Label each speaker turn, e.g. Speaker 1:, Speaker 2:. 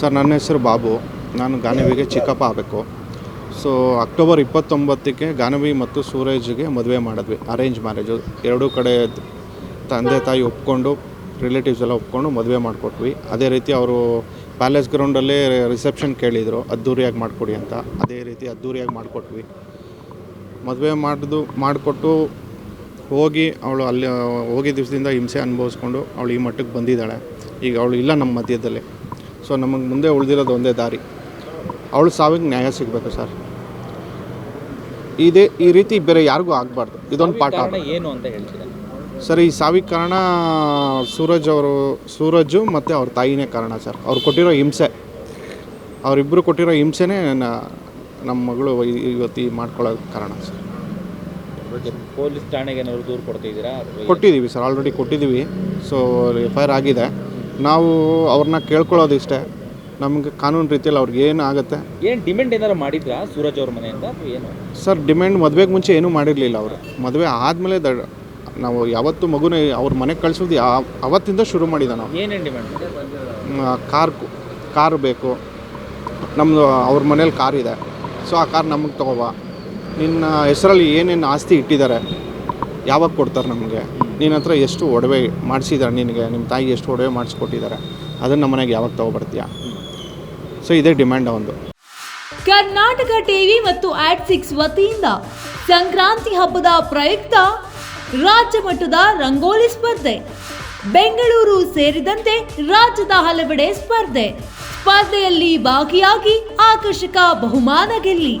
Speaker 1: Sir, ನನ್ನ ಹೆಸರು ಬಾಬು. ನಾನು ಗಾನವಿಗೆ ಚಿಕ್ಕಪ್ಪ ಆಗಬೇಕು. ಸೊ ಅಕ್ಟೋಬರ್ ಇಪ್ಪತ್ತೊಂಬತ್ತಕ್ಕೆ ಗಾನವಿ ಮತ್ತು ಸೂರಜ್ಗೆ ಮದುವೆ ಮಾಡಿದ್ವಿ. ಅರೇಂಜ್ ಮ್ಯಾರೇಜು ಎರಡೂ ಕಡೆ ತಂದೆ ತಾಯಿ ಒಪ್ಕೊಂಡು ರಿಲೇಟಿವ್ಸ್ ಎಲ್ಲ ಒಪ್ಕೊಂಡು ಮದುವೆ ಮಾಡಿಕೊಟ್ವಿ. ಅದೇ ರೀತಿ ಅವರು ಪ್ಯಾಲೇಸ್ ಗ್ರೌಂಡಲ್ಲೇ ರಿಸೆಪ್ಷನ್ ಕೇಳಿದರು. ಅದ್ದೂರಿಯಾಗಿ ಮಾಡಿಕೊಡಿ ಅಂತ. ಅದೇ ರೀತಿ ಅದ್ದೂರಿಯಾಗಿ ಮಾಡಿಕೊಟ್ವಿ. ಮದುವೆ ಮಾಡಿದು, ಮಾಡಿಕೊಟ್ಟು ಹೋಗಿ ಅವಳು ಅಲ್ಲಿ, ಹೋಗಿ ದಿವಸದಿಂದ ಹಿಂಸೆ ಅನುಭವಿಸ್ಕೊಂಡು ಅವಳು ಈ ಮಟ್ಟಕ್ಕೆ ಬಂದಿದ್ದಾಳೆ. ಈಗ ಅವಳು ಇಲ್ಲ ನಮ್ಮ ಮಧ್ಯದಲ್ಲಿ. ಸೊ ನಮಗೆ ಮುಂದೆ ಉಳಿದಿರೋದು ಒಂದೇ ದಾರಿ. ಅವಳು ಸಾವಿಗೆ ನ್ಯಾಯ ಸಿಗಬೇಕು ಸರ್. ಇದೇ ಈ ರೀತಿ ಬೇರೆ ಯಾರಿಗೂ ಆಗಬಾರ್ದು. ಇದೊಂದು ಪಾಠ
Speaker 2: ಏನು ಅಂತ ಹೇಳ್ತೀರಾ?
Speaker 1: ಸರ್ ಈ ಸಾವಿಗೆ ಕಾರಣ ಸೂರಜ್ ಅವರು ಸೂರಜು ಮತ್ತು ಅವ್ರ ತಾಯಿನೇ ಕಾರಣ ಸರ್. ಅವ್ರು ಕೊಟ್ಟಿರೋ ಹಿಂಸೆ. ಅವರಿಬ್ಬರು ಕೊಟ್ಟಿರೋ ಹಿಂಸೆನೇ ನನ್ನ ನಮ್ಮ ಮಗಳು ಇವತ್ತು ಮಾಡ್ಕೊಳ್ಳೋಕೆ ಮಾಡ್ಕೊಳ್ಳೋ ಕಾರಣ ಸರ್.
Speaker 2: ಪೊಲೀಸ್ ಠಾಣೆಗೆ ಏನಾದ್ರು ದೂರು ಕೊಡ್ತಿದ್ದೀರಾ
Speaker 1: ಕೊಟ್ಟಿದ್ದೀವಿ ಸರ್ ಆಲ್ರೆಡಿ ಕೊಟ್ಟಿದ್ದೀವಿ. ಸೊ ಎಫ್ ಐ ಆರ್ ಆಗಿದೆ. ನಾವು ಅವ್ರನ್ನ ಕೇಳ್ಕೊಳ್ಳೋದು ಇಷ್ಟೇ ನಮಗೆ ಕಾನೂನು ರೀತಿಯಲ್ಲಿ ಅವ್ರಿಗೆ ಏನು ಆಗುತ್ತೆ?
Speaker 2: ಏನು ಡಿಮ್ಯಾಂಡ್ ಏನಾರು ಮಾಡಿದ್ರಾ ಸೂರಜ್ ಅವ್ರ ಮನೆಯಿಂದ ಅಥವಾ ಏನು?
Speaker 1: ಸರ್ ಡಿಮ್ಯಾಂಡ್ ಮದುವೆಗೆ ಮುಂಚೆ ಏನೂ ಮಾಡಿರಲಿಲ್ಲ ಅವರು. ಮದುವೆ ಆದಮೇಲೆ ದ ನಾವು ಯಾವತ್ತು ಮಗುನ ಅವ್ರ ಮನೆಗೆ ಕಳಿಸೋದು ಅವತ್ತಿಂದ ಶುರು ಮಾಡಿದ ನಾವು.
Speaker 2: ಏನೇನು ಡಿಮ್ಯಾಂಡ್
Speaker 1: ಕಾರ್ ಕಾರ್ ಬೇಕು. ನಮ್ಮದು ಅವ್ರ ಮನೇಲಿ ಕಾರ್ ಇದೆ. ಸೊ ಆ ಕಾರ್ ನಮಗೆ ತಗೋಬಾ ನಿನ್ನ ಹೆಸರಲ್ಲಿ ಏನೇನು ಆಸ್ತಿ ಇಟ್ಟಿದ್ದಾರೆ? ಯಾವಾಗ ಕೊಡ್ತಾರೆ ನಮಗೆ? ನಿನ್ನ ಹತ್ರ ಎಷ್ಟು ಒಡವೆ ಮಾಡಿಸಿದ್ದಾರೆ ನಿನಗೆ? ನಿಮ್ಮ ತಾಯಿ ಎಷ್ಟು ಒಡವೆ ಮಾಡಿಸ್ಕೊಟ್ಟಿದ್ದಾರೆ? ಅದನ್ನು ನಮ್ಮ ಮನೆಗೆ ಯಾವಾಗ ತೊಗೊಬರ್ತೀಯ? ಸೊ ಇದೇ ಡಿಮ್ಯಾಂಡ್ ಒಂದು.
Speaker 3: ಕರ್ನಾಟಕ ಟಿವಿ ಮತ್ತು ಆಟ್ ಸಿಕ್ಸ್ ವತಿಯಿಂದ ಸಂಕ್ರಾಂತಿ ಹಬ್ಬದ ಪ್ರಯುಕ್ತ ರಾಜ್ಯ ಮಟ್ಟದ ರಂಗೋಲಿ ಸ್ಪರ್ಧೆ. ಬೆಂಗಳೂರು ಸೇರಿದಂತೆ ರಾಜ್ಯದ ಹಲವೆಡೆ ಸ್ಪರ್ಧೆ. ಸ್ಪರ್ಧೆಯಲ್ಲಿ ಭಾಗಿಯಾಗಿ ಆಕರ್ಷಕ ಬಹುಮಾನ ಗೆಲ್ಲಿ.